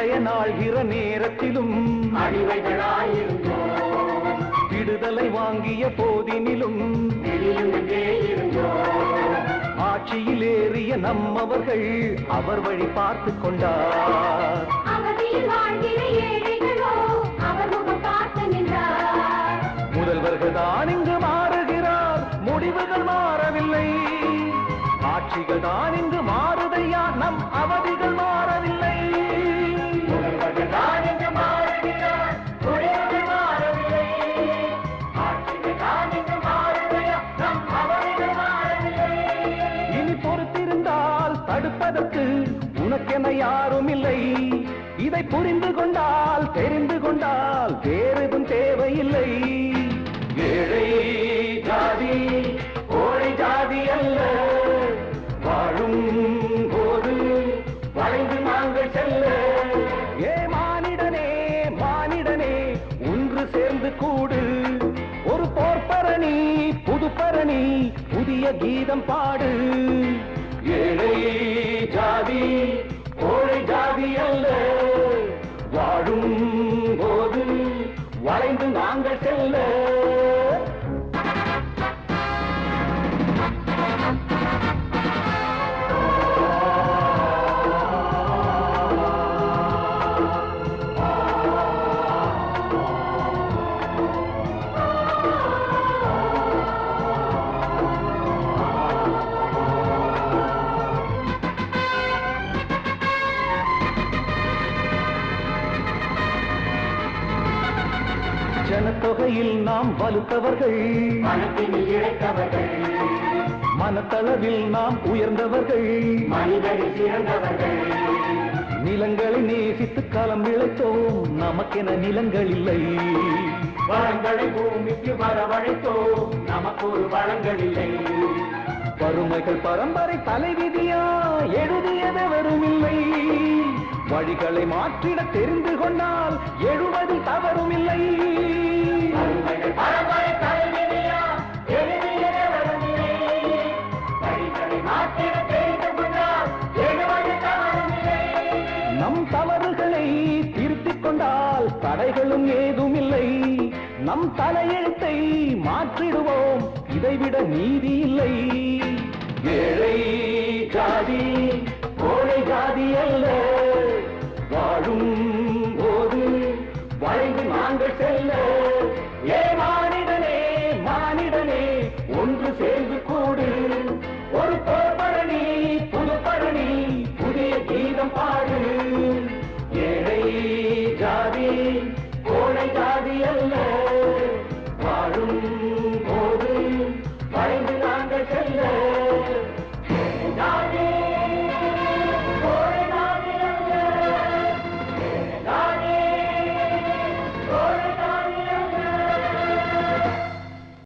நாள்கிற நேரத்திலும் விடுதலை வாங்கிய போதினிலும் ஆட்சியில் ஏறிய நம்மவர்கள் அவர் வழி பார்த்து கொண்டார் முதல்வர்கள் தான் இங்கு மாறுகிறார் முடிவுகள் மாறவில்லை. ஆட்சிகள் தான் இங்கு தடுப்பதற்கு உனக்கென யாரும் இல்லை இதை புரிந்து கொண்டால் தெரிந்து கொண்டால் வேறெதும் தேவையில்லை. ஏழை ஜாதி கோழை ஜாதி அல்ல. வாழும் போது வளைந்து நாங்கள் செல்ல. ஏ மானிடனே மானிடனே ஒன்று சேர்ந்து கூடு. ஒரு போர்ப்பரணி புதுப்பரணி புதிய கீதம் பாடு. ஏழை ஜாதி கோழை ஜாதி அல்ல. வாழும் போது வளைந்து நாங்கள் செல்ல. ஜனத்தொகையில் நாம் வலுத்தவர்கள். மனத்தளவில் நாம் உயர்ந்தவர்கள். நிலங்களை நேசித்து களம் விளைத்தோம் நமக்கென நிலங்கள் இல்லை. வளங்களை பூமிக்கு வரவழைத்தோம். நமக்கு ஒரு வளங்கள் இல்லை. வறுமைகள் பரம்பரை தலைவிதியா? எழுதியதவரும் இல்லை. வழிகளை மாற்றிட தெரிந்து கொண்டால் எழுவதில் தவறும் கதைகளும் ஏதுமில்லை. நம் தலையெழுத்தை மாற்றிடுவோம். இதைவிட நீதி இல்லை. ஏழை ஜாதி கோழை ஜாதி அல்ல. வாழும் போது வளைந்து நாங்கள் செல்ல